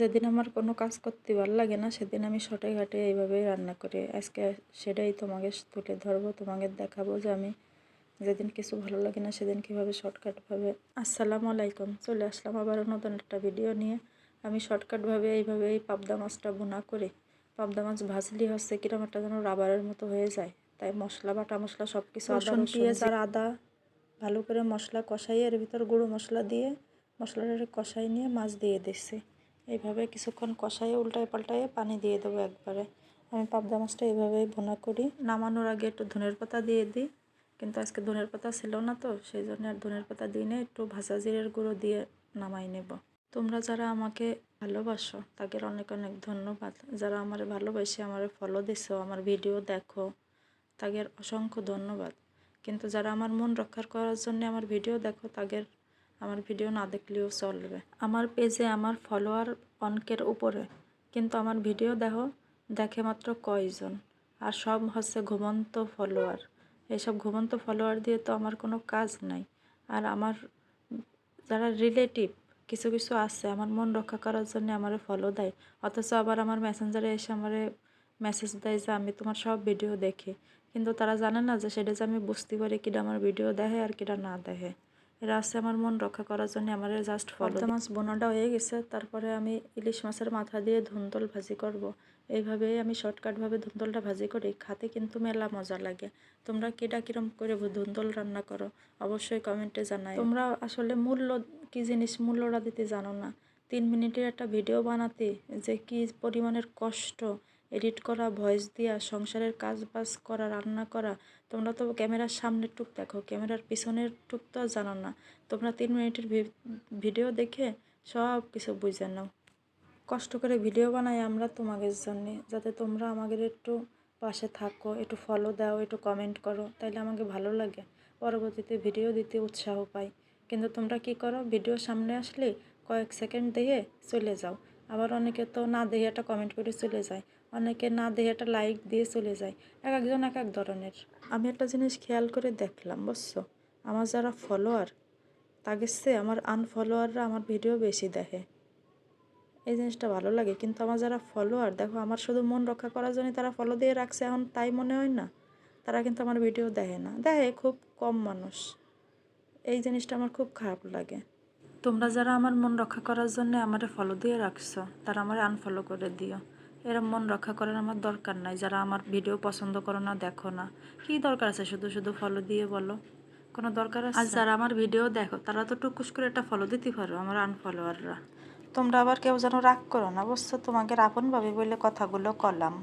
যেদিন আমার কোনো কাজ করতে ভালো লাগে না সেদিন আমি শর্টে ঘাটে এইভাবেই রান্না করি। আজকে সেটাই তোমাকে তুলে ধরবো তোমাকে দেখাবো যে আমি যেদিন কিছু ভালো লাগে না সেদিন কীভাবে শর্টকাটভাবে আসসালামু আলাইকুম চলে আসলাম আবারও নতুন একটা ভিডিও নিয়ে। আমি শর্টকাটভাবে এইভাবে এই পাবদা মাছটা বোনা করি। পাবদা মাছ ভাজলি হচ্ছে কিরম একটা যেন রাবারের মতো হয়ে যায়। তাই মশলা বাটা মশলা সব কিছু রসুন পেঁয়াজ আর আদা ভালো করে মশলা কষাই এর ভিতর গুঁড়ো মশলা দিয়ে মশলাটা কষাই নিয়ে মাছ দিয়ে দিচ্ছি। এইভাবে কিছুক্ষণ কষাইয়ে উল্টায় পাল্টায় পানি দিয়ে দেবো একবারে। আমি পাবদা মাছটা এইভাবেই ভোনা করি। নামানোর আগে একটু ধনের পাতা দিয়ে দিই, কিন্তু আজকে ধনের পাতা ছিল না তো, সেই জন্য আর ধনের পাতা দিই না, একটু ভাজা জিরের গুঁড়ো দিয়ে নামাই নেব। তোমরা যারা আমাকে ভালোবাসো, তাদের অনেক অনেক ধন্যবাদ। যারা আমার ভালোবাসে, আমার ফলো দিছো, আমার ভিডিও দেখো, তাদের অসংখ্য ধন্যবাদ। কিন্তু যারা আমার মন রক্ষা করার জন্য আমার ভিডিও দেখো, তাদের আমার ভিডিও না দেখলেও চলবে। আমার পেজে আমার ফলোয়ার অনেকের উপরে। কিন্তু আমার ভিডিও দেখো দেখে মাত্র কয়জন। আর সব হচ্ছে ঘুমন্ত ফলোয়ার। এইসব ঘুমন্ত ফলোয়ার দিয়ে তো আমার কোনো কাজ নাই। আর আমার যারা রিলেটিভ, কিছু কিছু আছে, আমার মন রক্ষা করার জন্য আমার ফলো দেয়। অথচ আবার আমার মেসেঞ্জারে এসে আমার মেসেজ দেয় যে, আমি তোমার সব ভিডিও দেখি। কিন্তু তারা জানে না যে, সেটা যে আমি বুঝতে পারি কিটা আমার ভিডিও দেখে আর কিটা না দেখে। এরা আছে আমার মন রক্ষা করার জন্য আমার জাস্ট ফলো মাছ বোনাটা হয়ে গেছে তারপরে আমি ইলিশ মাছের মাথা দিয়ে ধুন্দল ভাজি করব। এইভাবেই আমি শর্টকাটভাবে ধুন্দলটা ভাজি করি খাতে কিন্তু মেলা মজা লাগে। তোমরা কিটা কিরম করে ধুন্দল রান্না করো অবশ্যই কমেন্টে জানাই তোমরা আসলে মূল্য কি জিনিস মূল্যটা দিতে জানো না। তিন মিনিটের একটা ভিডিও বানাতে যে কি পরিমাণের কষ্ট এডিট করা, ভয়েস দেওয়া সংসারের কাজ বাজ করা, রান্না করা, তোমরা তো ক্যামেরার সামনের টুক দেখো, ক্যামেরার পিছনের টুক তো জানো না। তোমরা তিন মিনিটের ভিডিও দেখে সব কিছু বুঝে নাও। কষ্ট করে ভিডিও বানাই আমরা তোমাদের জন্য, যাতে তোমরা আমাদের একটু পাশে থাকো, একটু ফলো দাও, একটু কমেন্ট করো, তাইলে আমাকে ভালো লাগে। পরবর্তীতে ভিডিও দিতে উৎসাহ পাই। কিন্তু তোমরা কি করো, ভিডিও সামনে আসলে কয়েক সেকেন্ড দিয়ে চলে যাও। আবার অনেকে তো না দেখে একটা কমেন্ট করে চলে যায়। অনেকে না দেখে একটা লাইক দিয়ে চলে যায়। এক একজন এক এক ধরনের। আমি একটা জিনিস খেয়াল করে দেখলাম, বুঝছ? আমার যারা ফলোয়ার তাদের চেয়ে আমার আনফলোয়াররা আমার ভিডিও বেশি দেখে। এই জিনিসটা ভালো লাগে, কিন্তু আমার যারা ফলোয়ার দেখো আমার শুধু মন রক্ষা করার জন্য তারা ফলো দিয়ে রাখছে, এখন তাই মনে হয় না? তারা কিন্তু আমার ভিডিও দেখে না। দেখে খুব কম মানুষ। এই জিনিসটা আমার খুব খারাপ লাগে। তোমরা যারা আমার মন রক্ষা করার জন্য আমারে ফলো দিয়ে রাখছো, তারা আমার আনফলো করে দিও। এরম মন রক্ষা করার আমার দরকার নাই। যারা আমার ভিডিও পছন্দ করো না দেখো না। কী দরকার আছে? শুধু শুধু ফলো দিয়ে বলো। কোনো দরকার আছে? আর যারা আমার ভিডিও দেখো তারা তো টুকুস করে একটা ফলো দিতে পারো আমার আনফলোয়াররা তোমরা আবার কেউ যেন রাগ করো না। বুঝছ তোমাকে আপনভাবে বলে কথাগুলো কলাম